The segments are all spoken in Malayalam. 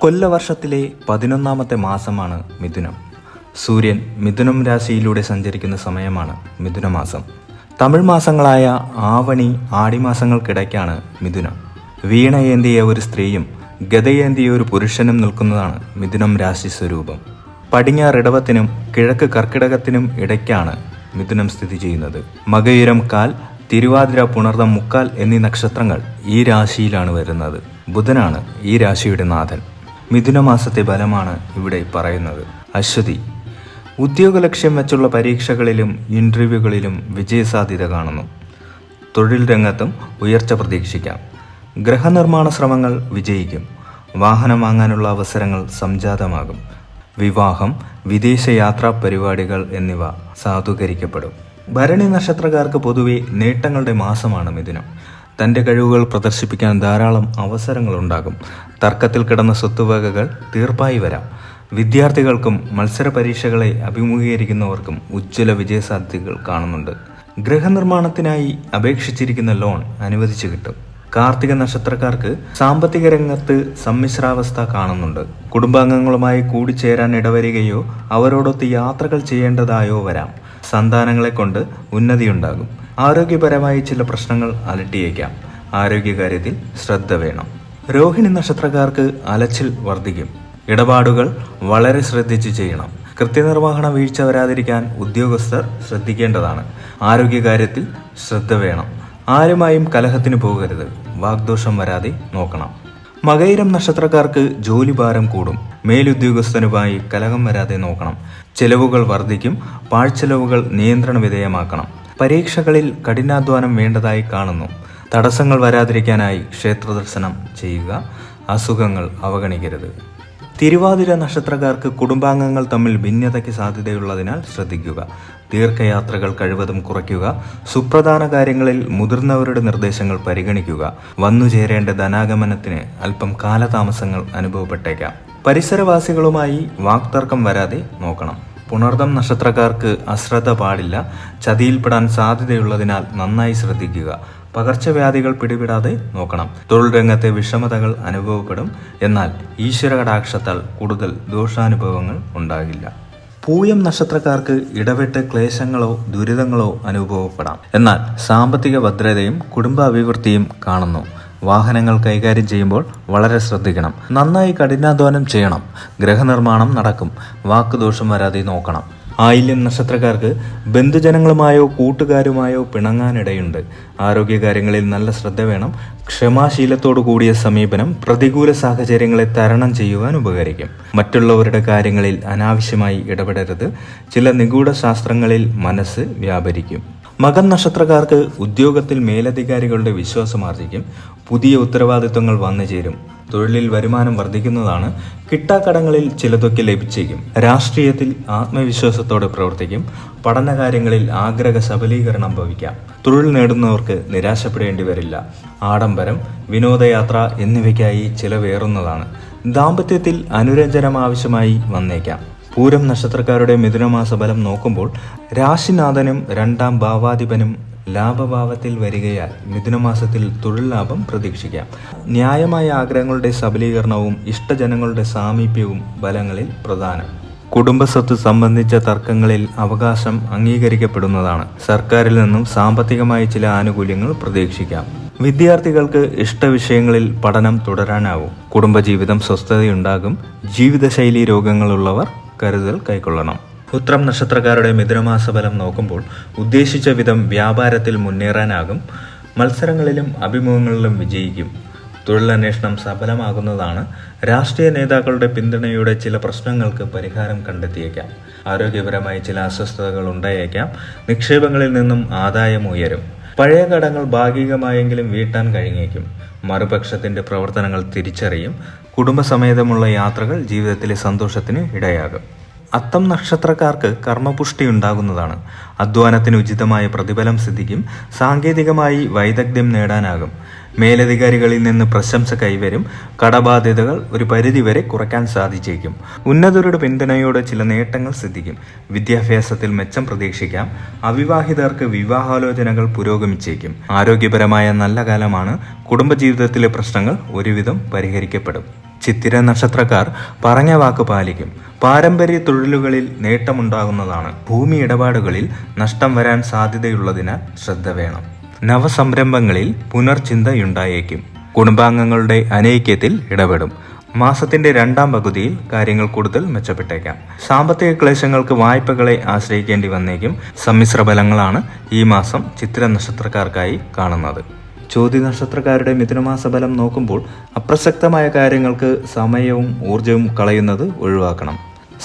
കൊല്ലവർഷത്തിലെ പതിനൊന്നാമത്തെ മാസമാണ് മിഥുനം. സൂര്യൻ മിഥുനം രാശിയിലൂടെ സഞ്ചരിക്കുന്ന സമയമാണ് മിഥുനമാസം. തമിഴ് മാസങ്ങളായ ആവണി ആടിമാസങ്ങൾക്കിടയ്ക്കാണ് മിഥുനം. വീണയേന്തിയ ഒരു സ്ത്രീയും ഗതയേന്തിയ ഒരു പുരുഷനും നിൽക്കുന്നതാണ് മിഥുനം രാശി സ്വരൂപം. പടിഞ്ഞാറിടവത്തിനും കിഴക്ക് കർക്കിടകത്തിനും ഇടയ്ക്കാണ് മിഥുനം സ്ഥിതി ചെയ്യുന്നത്. മകയുരം കാൽ തിരുവാതിര പുണർദം മുക്കാൽ എന്നീ നക്ഷത്രങ്ങൾ ഈ രാശിയിലാണ് വരുന്നത്. ബുധനാണ് ഈ രാശിയുടെ നാഥൻ. മിഥുനമാസത്തെ ബലമാണ് ഇവിടെ പറയുന്നത്. അശ്വതി ഉദ്യോഗ ലക്ഷ്യം വെച്ചുള്ള പരീക്ഷകളിലും ഇന്റർവ്യൂകളിലും വിജയസാധ്യത കാണുന്നു. തൊഴിൽ രംഗത്തും ഉയർച്ച പ്രതീക്ഷിക്കാം. ഗ്രഹനിർമ്മാണ ശ്രമങ്ങൾ വിജയിക്കും. വാഹനം വാങ്ങാനുള്ള അവസരങ്ങൾ സംജാതമാകും. വിവാഹം വിദേശ യാത്രാ പരിപാടികൾ എന്നിവ സാധൂകരിക്കപ്പെടും. ഭരണി നക്ഷത്രക്കാർക്ക് പൊതുവെ നേട്ടങ്ങളുടെ മാസമാണ് മിഥുനം. തന്റെ കഴിവുകൾ പ്രദർശിപ്പിക്കാൻ ധാരാളം അവസരങ്ങളുണ്ടാകും. തർക്കത്തിൽ കിടന്ന സ്വത്തുവകകൾ തീർപ്പായി വരാം. വിദ്യാർത്ഥികൾക്കും മത്സര പരീക്ഷകളെ അഭിമുഖീകരിക്കുന്നവർക്കും ഉജ്ജ്വല വിജയസാധ്യതകൾ കാണുന്നുണ്ട്. ഗൃഹനിർമ്മാണത്തിനായി അപേക്ഷിച്ചിരിക്കുന്ന ലോൺ അനുവദിച്ചു കിട്ടും. കാർത്തിക നക്ഷത്രക്കാർക്ക് സാമ്പത്തിക രംഗത്ത് സമ്മിശ്രാവസ്ഥ കാണുന്നുണ്ട്. കുടുംബാംഗങ്ങളുമായി കൂടിച്ചേരാൻ ഇടവരികയോ അവരോടൊത്ത് യാത്രകൾ ചെയ്യേണ്ടതായോ വരാം. സന്താനങ്ങളെ കൊണ്ട് ഉന്നതിയുണ്ടാകും. ആരോഗ്യപരമായി ചില പ്രശ്നങ്ങൾ അലട്ടിയേക്കാം. ആരോഗ്യകാര്യത്തിൽ ശ്രദ്ധ വേണം. രോഹിണി നക്ഷത്രക്കാർക്ക് അലച്ചിൽ വർദ്ധിക്കും. ഇടപാടുകൾ വളരെ ശ്രദ്ധിച്ച് ചെയ്യണം. കൃത്യനിർവഹണ വീഴ്ച വരാതിരിക്കാൻ ഉദ്യോഗസ്ഥർ ശ്രദ്ധിക്കേണ്ടതാണ്. ആരോഗ്യകാര്യത്തിൽ ശ്രദ്ധ വേണം. ആരുമായും കലഹത്തിന് പോകരുത്. വാഗ്ദോഷം വരാതെ നോക്കണം. മകൈരം നക്ഷത്രക്കാർക്ക് ജോലിഭാരം കൂടും. മേലുദ്യോഗസ്ഥനുമായി കലഹം വരാതെ നോക്കണം. ചെലവുകൾ വർദ്ധിക്കും. പാഴ്ചെലവുകൾ നിയന്ത്രണ വിധേയമാക്കണം പരീക്ഷകളിൽ കഠിനാധ്വാനം വേണ്ടതായി കാണുന്നു. തടസ്സങ്ങൾ വരാതിരിക്കാനായി ക്ഷേത്രദർശനം ചെയ്യുക. അസുഖങ്ങൾ അവഗണിക്കരുത്. തിരുവാതിര നക്ഷത്രക്കാർക്ക് കുടുംബാംഗങ്ങൾ തമ്മിൽ ഭിന്നതയ്ക്ക് സാധ്യതയുള്ളതിനാൽ ശ്രദ്ധിക്കുക. ദീർഘയാത്രകൾ കഴിവതും കുറയ്ക്കുക. സുപ്രധാന കാര്യങ്ങളിൽ മുതിർന്നവരുടെ നിർദ്ദേശങ്ങൾ പരിഗണിക്കുക. വന്നു ചേരേണ്ട ധനാഗമനത്തിന് അല്പം കാലതാമസങ്ങൾ അനുഭവപ്പെട്ടേക്കാം. പരിസരവാസികളുമായി വാക്തർക്കം വരാതെ നോക്കണം. പുണർദം നക്ഷത്രക്കാർക്ക് അശ്രദ്ധ പാടില്ല ചതിയിൽപ്പെടാൻ സാധ്യതയുള്ളതിനാൽ നന്നായി ശ്രദ്ധിക്കുക. പകർച്ചവ്യാധികൾ പിടിപെടാതെ നോക്കണം. തൊഴിൽ രംഗത്തെ വിഷമതകൾ അനുഭവപ്പെടും. എന്നാൽ ഈശ്വര കടാക്ഷത്താൽ കൂടുതൽ ദോഷാനുഭവങ്ങൾ ഉണ്ടാകില്ല. പൂയം നക്ഷത്രക്കാർക്ക് ഇടപെട്ട് ക്ലേശങ്ങളോ ദുരിതങ്ങളോ അനുഭവപ്പെടാം. എന്നാൽ സാമ്പത്തിക ഭദ്രതയും കുടുംബ അഭിവൃദ്ധിയും കാണുന്നു. വാഹനങ്ങൾ കൈകാര്യം ചെയ്യുമ്പോൾ വളരെ ശ്രദ്ധിക്കണം. നന്നായി കഠിനാധ്വാനം ചെയ്യണം. ഗ്രഹനിർമ്മാണം നടക്കും. വാക്കുദോഷം വരാതെ നോക്കണം. ആയില്യം നക്ഷത്രക്കാർക്ക് ബന്ധുജനങ്ങളുമായോ കൂട്ടുകാരുമായോ പിണങ്ങാനിടയുണ്ട്. ആരോഗ്യകാര്യങ്ങളിൽ നല്ല ശ്രദ്ധ വേണം. ക്ഷമാശീലത്തോടു കൂടിയ സമീപനം പ്രതികൂല സാഹചര്യങ്ങളെ തരണം ചെയ്യുവാൻ ഉപകരിക്കും. മറ്റുള്ളവരുടെ കാര്യങ്ങളിൽ അനാവശ്യമായി ഇടപെടരുത്. ചില നിഗൂഢ ശാസ്ത്രങ്ങളിൽ മനസ്സ് വ്യാപരിക്കും. മകൻ നക്ഷത്രക്കാർക്ക് ഉദ്യോഗത്തിൽ മേലധികാരികളുടെ വിശ്വാസം ആർജിക്കും പുതിയ ഉത്തരവാദിത്വങ്ങൾ വന്നു ചേരും തൊഴിലിൽ വരുമാനം വർദ്ധിക്കുന്നതാണ് കിട്ടാക്കടങ്ങളിൽ ചിലതൊക്കെ ലഭിച്ചേക്കും. രാഷ്ട്രീയത്തിൽ ആത്മവിശ്വാസത്തോടെ പ്രവർത്തിക്കും പഠനകാര്യങ്ങളിൽ ആഗ്രഹ സബലീകരണം ഭവിക്കാം. തൊഴിൽ നേടുന്നവർക്ക് നിരാശപ്പെടേണ്ടി വരില്ല. ആഡംബരം വിനോദയാത്ര എന്നിവയ്ക്കായി ചിലവേറുന്നതാണ്. ദാമ്പത്യത്തിൽ അനുരഞ്ജനം ആവശ്യമായി വന്നേക്കാം. പൂരം നക്ഷത്രക്കാരുടെ മിഥുനമാസ ഫലം നോക്കുമ്പോൾ രാശിനാഥനും രണ്ടാം ഭാവാധിപനും ലാഭഭാവത്തിൽ വരികയാൽ മിഥുനമാസത്തിൽ തൊഴിൽ ലാഭം പ്രതീക്ഷിക്കാം. ന്യായമായ ആഗ്രഹങ്ങളുടെ സബലീകരണവും ഇഷ്ടജനങ്ങളുടെ സാമീപ്യവും ബലങ്ങളിൽ പ്രധാനം. കുടുംബസ്വത്ത് സംബന്ധിച്ച തർക്കങ്ങളിൽ അവകാശം അംഗീകരിക്കപ്പെടുന്നതാണ്. സർക്കാരിൽ നിന്നും സാമ്പത്തികമായി ചില ആനുകൂല്യങ്ങൾ പ്രതീക്ഷിക്കാം. വിദ്യാർത്ഥികൾക്ക് ഇഷ്ടവിഷയങ്ങളിൽ പഠനം തുടരാനാവും. കുടുംബജീവിതം സ്വസ്ഥതയുണ്ടാകും. ജീവിതശൈലി രോഗങ്ങളുള്ളവർ കരുതൽ കൈക്കൊള്ളണം. ഉത്രം നക്ഷത്രക്കാരുടെ മിഥുനമാസ ഫലം നോക്കുമ്പോൾ ഉദ്ദേശിച്ച വിധം വ്യാപാരത്തിൽ മുന്നേറാനാകും മത്സരങ്ങളിലും അഭിമുഖങ്ങളിലും വിജയിക്കും. തൊഴിലന്വേഷണം സഫലമാകുന്നതാണ് രാഷ്ട്രീയ നേതാക്കളുടെ പിന്തുണയുടെ ചില പ്രശ്നങ്ങൾക്ക് പരിഹാരം കണ്ടെത്തിയേക്കാം. ആരോഗ്യപരമായി ചില അസ്വസ്ഥതകൾ ഉണ്ടായേക്കാം നിക്ഷേപങ്ങളിൽ നിന്നും ആദായം ഉയരും. പഴയ കടങ്ങൾ ഭാഗികമായെങ്കിലും വീട്ടാൻ കഴിഞ്ഞേക്കും. മറുപക്ഷത്തിന്റെ പ്രവർത്തനങ്ങൾ തിരിച്ചറിയും കുടുംബസമേതമുള്ള യാത്രകൾ ജീവിതത്തിലെ സന്തോഷത്തിന് ഇടയാകും. അത്തം നക്ഷത്രക്കാർക്ക് കർമ്മപുഷ്ടി ഉണ്ടാകുന്നതാണ്. അധ്വാനത്തിന് ഉചിതമായ പ്രതിഫലം സിദ്ധിക്കും സാങ്കേതികമായി വൈദഗ്ധ്യം നേടാനാകും. മേലധികാരികളിൽ നിന്ന് പ്രശംസ കൈവരും കടബാധ്യതകൾ ഒരു പരിധിവരെ കുറയ്ക്കാൻ സാധിച്ചേക്കും. ഉന്നതരുടെ പിന്തുണയോടെ ചില നേട്ടങ്ങൾ സിദ്ധിക്കും. വിദ്യാഭ്യാസത്തിൽ മെച്ചം പ്രതീക്ഷിക്കാം. അവിവാഹിതർക്ക് വിവാഹാലോചനകൾ പുരോഗമിച്ചേക്കും. ആരോഗ്യപരമായ നല്ല കാലമാണ്. കുടുംബജീവിതത്തിലെ പ്രശ്നങ്ങൾ ഒരുവിധം പരിഹരിക്കപ്പെടും. ചിത്തിര നക്ഷത്രക്കാർ പറഞ്ഞ വാക്ക് പാലിക്കും. പാരമ്പര്യ തൊഴിലുകളിൽ നേട്ടമുണ്ടാകുന്നതാണ്. ഭൂമി ഇടപാടുകളിൽ നഷ്ടം വരാൻ സാധ്യതയുള്ളതിനാൽ ശ്രദ്ധ വേണം. നവസംരംഭങ്ങളിൽ പുനർചിന്തയുണ്ടായേക്കും. കുടുംബാംഗങ്ങളുടെ അനൈക്യത്തിൽ ഇടപെടും. മാസത്തിന്റെ രണ്ടാം പകുതിയിൽ കാര്യങ്ങൾ കൂടുതൽ മെച്ചപ്പെട്ടേക്കാം. സാമ്പത്തിക ക്ലേശങ്ങൾക്ക് വായ്പകളെ ആശ്രയിക്കേണ്ടി വന്നേക്കും. സമ്മിശ്ര ഫലങ്ങളാണ് ഈ മാസം ചിത്ര നക്ഷത്രക്കാർക്കായി കാണുന്നത്. ചോദ്യ നക്ഷത്രക്കാരുടെ മിഥുനമാസ ഫലം നോക്കുമ്പോൾ അപ്രസക്തമായ കാര്യങ്ങൾക്ക് സമയവും ഊർജവും കളയുന്നത് ഒഴിവാക്കണം.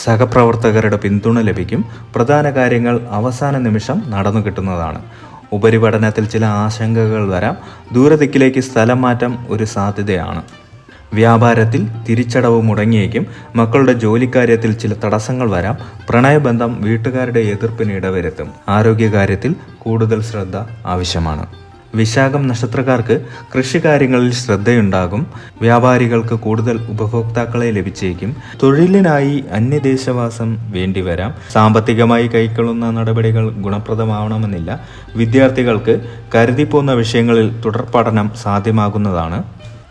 സഹപ്രവർത്തകരുടെ പിന്തുണ ലഭിക്കും. പ്രധാന കാര്യങ്ങൾ അവസാന നിമിഷം നടന്നു കിട്ടുന്നതാണ്. ഉപരിപഠനത്തിൽ ചില ആശങ്കകൾ വരാം. ദൂരദിക്കിലേക്ക് സ്ഥലം മാറ്റം ഒരു സാധ്യതയാണ്. വ്യാപാരത്തിൽ തിരിച്ചടവ് മുടങ്ങിയേക്കും. മക്കളുടെ ജോലിക്കാര്യത്തിൽ ചില തടസ്സങ്ങൾ വരാം. പ്രണയബന്ധം വീട്ടുകാരുടെ എതിർപ്പിന് ഇടവരുത്തും. ആരോഗ്യകാര്യത്തിൽ കൂടുതൽ ശ്രദ്ധ ആവശ്യമാണ്. വിശാഖം നക്ഷത്രക്കാർക്ക് കൃഷി കാര്യങ്ങളിൽ ശ്രദ്ധയുണ്ടാകും. വ്യാപാരികൾക്ക് കൂടുതൽ ഉപഭോക്താക്കളെ ലഭിച്ചേക്കും. തൊഴിലിനായി അന്യദേശവാസം വേണ്ടിവരാം. സാമ്പത്തികമായി കൈക്കൊള്ളുന്ന നടപടികൾ ഗുണപ്രദമാവണമെന്നില്ല. വിദ്യാർത്ഥികൾക്ക് കരുതിപ്പോന്ന വിഷയങ്ങളിൽ തുടർ പഠനം സാധ്യമാകുന്നതാണ്.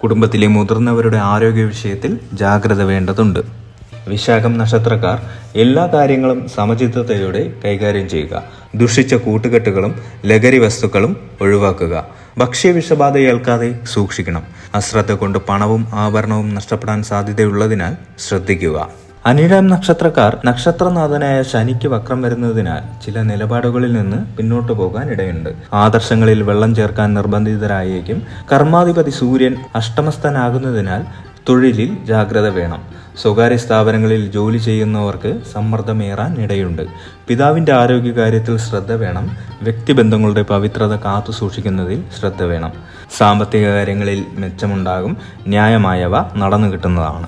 കുടുംബത്തിലെ മുതിർന്നവരുടെ ആരോഗ്യ വിഷയത്തിൽ ജാഗ്രത വേണ്ടതുണ്ട്. വിശാഖം നക്ഷത്രക്കാർ എല്ലാ കാര്യങ്ങളും സമചിത്തതയോടെ കൈകാര്യം ചെയ്യുക. ദുഷിച്ച കൂട്ടുകെട്ടുകളും ലഹരി വസ്തുക്കളും ഒഴിവാക്കുക. ഭക്ഷ്യവിഷബാധ ഏൽക്കാതെ സൂക്ഷിക്കണം. അശ്രദ്ധ കൊണ്ട് പണവും ആഭരണവും നഷ്ടപ്പെടാൻ സാധ്യതയുള്ളതിനാൽ ശ്രദ്ധിക്കുക. അനിഴം നക്ഷത്രക്കാർ നക്ഷത്രനാഥനായ ശനിക്ക് വക്രം വരുന്നതിനാൽ ചില നിലപാടുകളിൽ നിന്ന് പിന്നോട്ടു പോകാൻ ഇടയുണ്ട്. ആദർശങ്ങളിൽ വെള്ളം ചേർക്കാൻ നിർബന്ധിതരായേക്കും. കർമാധിപതി സൂര്യൻ അഷ്ടമസ്ഥനാകുന്നതിനാൽ തൊഴിലിൽ ജാഗ്രത വേണം. സ്വകാര്യ സ്ഥാപനങ്ങളിൽ ജോലി ചെയ്യുന്നവർക്ക് സമ്മർദ്ദമേറാൻ ഇടയുണ്ട് പിതാവിന്റെ ആരോഗ്യകാര്യത്തിൽ ശ്രദ്ധ വേണം. വ്യക്തിബന്ധങ്ങളുടെ പവിത്രത കാത്തു സൂക്ഷിക്കുന്നതിൽ ശ്രദ്ധ വേണം. സാമ്പത്തിക കാര്യങ്ങളിൽ മെച്ചമുണ്ടാകും. ന്യായമായവ നടന്നു കിട്ടുന്നതാണ്.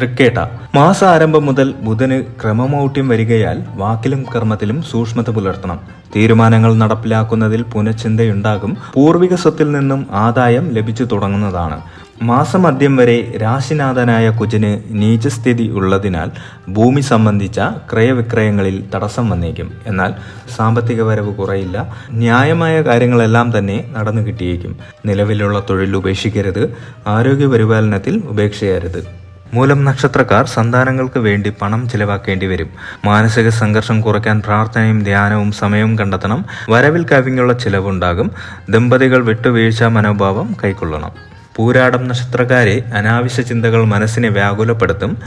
തൃക്കേട്ട. മാസാരംഭം മുതൽ ബുധന് ക്രമമൗട്യം വരികയാൽ വാക്കിലും കർമ്മത്തിലും സൂക്ഷ്മത പുലർത്തണം. തീരുമാനങ്ങൾ നടപ്പിലാക്കുന്നതിൽ പുനഃചിന്തയുണ്ടാകും. പൂർവിക സ്വത്തിൽ നിന്നും ആദായം ലഭിച്ചു തുടങ്ങുന്നതാണ്. മാസമധ്യം വരെ രാശിനാഥനായ കുജന് നീചസ്ഥിതി ഉള്ളതിനാൽ ഭൂമി സംബന്ധിച്ച ക്രയവിക്രയങ്ങളിൽ തടസ്സം വന്നേക്കും. എന്നാൽ സാമ്പത്തിക വരവ് കുറയില്ല. ന്യായമായ കാര്യങ്ങളെല്ലാം തന്നെ നടന്നു കിട്ടിയേക്കും. നിലവിലുള്ള തൊഴിൽ ഉപേക്ഷിക്കരുത്. ആരോഗ്യ പരിപാലനത്തിൽ ഉപേക്ഷയരുത്. മൂലം നക്ഷത്രക്കാർ സന്താനങ്ങൾക്ക് വേണ്ടി പണം ചിലവാക്കേണ്ടി വരും. മാനസിക സംഘർഷം കുറയ്ക്കാൻ പ്രാർത്ഥനയും ധ്യാനവും സമയവും കണ്ടെത്തണം. വരവിൽ കവിഞ്ഞുള്ള ചിലവുണ്ടാകും. ദമ്പതികൾ വിട്ടുവീഴ്ച മനോഭാവം കൈക്കൊള്ളണം. പൂരാടം നക്ഷത്രക്കാരെ അനാവശ്യ ചിന്തകൾ മനസ്സിനെ വ്യാകുലപ്പെടുത്തും.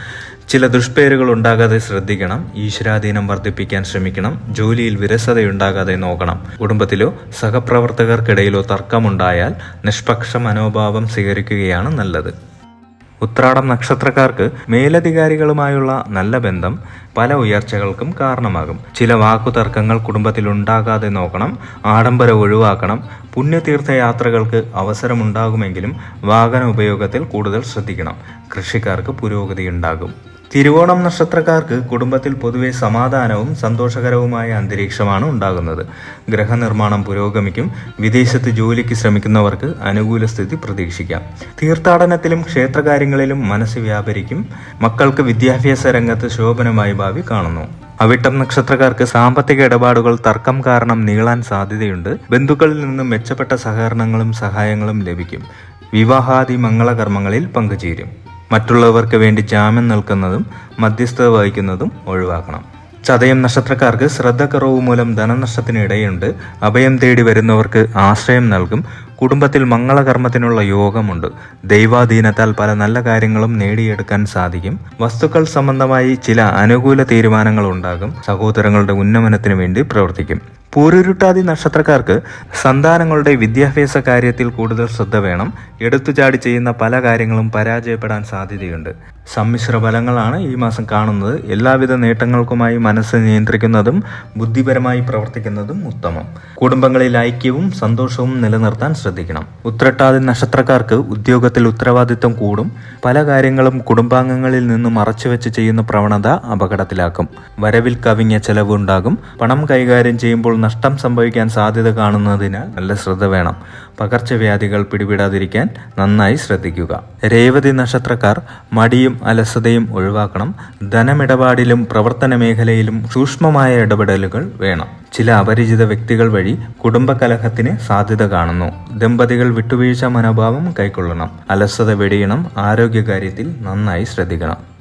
ചില ദുഷ്പേരുകൾ ഉണ്ടാകാതെ ശ്രദ്ധിക്കണം. ഈശ്വരാധീനം വർദ്ധിപ്പിക്കാൻ ശ്രമിക്കണം. ജോലിയിൽ വിരസതയുണ്ടാകാതെ നോക്കണം. കുടുംബത്തിലോ സഹപ്രവർത്തകർക്കിടയിലോ തർക്കമുണ്ടായാൽ നിഷ്പക്ഷ മനോഭാവം സ്വീകരിക്കുകയാണ് നല്ലത്. ഉത്രാടം നക്ഷത്രക്കാർക്ക് മേലധികാരികളുമായുള്ള നല്ല ബന്ധം പല ഉയർച്ചകൾക്കും കാരണമാകും. ചില വാക്കുതർക്കങ്ങൾ കുടുംബത്തിൽ ഉണ്ടാകാതെ നോക്കണം ആഡംബരം ഒഴിവാക്കണം പുണ്യതീർത്ഥയാത്രകൾക്ക് അവസരമുണ്ടാകുമെങ്കിലും വാഹന ഉപയോഗത്തിൽ കൂടുതൽ ശ്രദ്ധിക്കണം. കൃഷിക്കാർക്ക് പുരോഗതി ഉണ്ടാകും തിരുവോണം നക്ഷത്രക്കാർക്ക് കുടുംബത്തിൽ പൊതുവെ സമാധാനവും സന്തോഷകരവുമായ അന്തരീക്ഷമാണ് ഉണ്ടാകുന്നത്. ഗ്രഹനിർമ്മാണം പുരോഗമിക്കും വിദേശത്ത് ജോലിക്ക് ശ്രമിക്കുന്നവർക്ക് അനുകൂല സ്ഥിതി പ്രതീക്ഷിക്കാം. തീർത്ഥാടനത്തിലും ക്ഷേത്രകാര്യങ്ങളിലും മനസ്സ് വ്യാപരിക്കും. മക്കൾക്ക് വിദ്യാഭ്യാസ രംഗത്ത് ശോഭനമായി ഭാവി കാണുന്നു. അവിട്ടം നക്ഷത്രക്കാർക്ക് സാമ്പത്തിക ഇടപാടുകൾ തർക്കം കാരണം നീളാൻ സാധ്യതയുണ്ട്. ബന്ധുക്കളിൽ നിന്നും മെച്ചപ്പെട്ട സഹകരണങ്ങളും സഹായങ്ങളും ലഭിക്കും. വിവാഹാദി മംഗളകർമ്മങ്ങളിൽ പങ്കുചേരും. മറ്റുള്ളവർക്ക് വേണ്ടി ജാമ്യം നിൽക്കുന്നതും മധ്യസ്ഥത വഹിക്കുന്നതും ഒഴിവാക്കണം. ചതയം നക്ഷത്രക്കാർക്ക് ശ്രദ്ധക്കുറവ് മൂലം ധനനഷ്ടത്തിന് ഇടയുണ്ട്. അഭയം തേടി വരുന്നവർക്ക് ആശ്രയം നൽകും. കുടുംബത്തിൽ മംഗളകർമ്മത്തിനുള്ള യോഗമുണ്ട്. ദൈവാധീനത്താൽ പല നല്ല കാര്യങ്ങളും നേടിയെടുക്കാൻ സാധിക്കും. വസ്തുക്കൾ സംബന്ധമായി ചില അനുകൂല തീരുമാനങ്ങൾ ഉണ്ടാകും. സഹോദരങ്ങളുടെ ഉന്നമനത്തിന് വേണ്ടി പ്രവർത്തിക്കും. പൂരുരുട്ടാതി നക്ഷത്രക്കാർക്ക് സന്താനങ്ങളുടെ വിദ്യാഭ്യാസ കാര്യത്തിൽ കൂടുതൽ ശ്രദ്ധ വേണം. എടുത്തുചാടി ചെയ്യുന്ന പല കാര്യങ്ങളും പരാജയപ്പെടാൻ സാധ്യതയുണ്ട്. സമ്മിശ്ര ഫലങ്ങളാണ് ഈ മാസം കാണുന്നത്. എല്ലാവിധ നേട്ടങ്ങൾക്കുമായി മനസ്സ് നിയന്ത്രിക്കുന്നതും ബുദ്ധിപരമായി പ്രവർത്തിക്കുന്നതും ഉത്തമം. കുടുംബങ്ങളിൽ ഐക്യവും സന്തോഷവും നിലനിർത്താൻ ശ്രദ്ധിക്കണം. ഉത്രട്ടാതി നക്ഷത്രക്കാർക്ക് ഉദ്യോഗത്തിൽ ഉത്തരവാദിത്വം കൂടും. പല കാര്യങ്ങളും കുടുംബാംഗങ്ങളിൽ നിന്ന് മറച്ചുവെച്ച് ചെയ്യുന്ന പ്രവണത അപകടത്തിലാക്കും. വരവിൽ കവിഞ്ഞ ചെലവ് ഉണ്ടാകും പണം കൈകാര്യം ചെയ്യുമ്പോൾ നഷ്ടം സംഭവിക്കാൻ സാധ്യത കാണുന്നതിനാൽ നല്ല ശ്രദ്ധ വേണം. പകർച്ചവ്യാധികൾ പിടിപെടാതിരിക്കാൻ നന്നായി ശ്രദ്ധിക്കുക. രേവതി നക്ഷത്രക്കാർ മടിയും അലസതയും ഒഴിവാക്കണം. ധനമിടപാടിലും പ്രവർത്തന മേഖലയിലും സൂക്ഷ്മമായ ഇടപെടലുകൾ വേണം. ചില അപരിചിത വ്യക്തികൾ വഴി കുടുംബകലഹത്തിന് സാധ്യത കാണുന്നു. ദമ്പതികൾ വിട്ടുവീഴ്ച മനോഭാവം കൈക്കൊള്ളണം. അലസത വെടിയണം. ആരോഗ്യകാര്യത്തിൽ നന്നായി ശ്രദ്ധിക്കണം.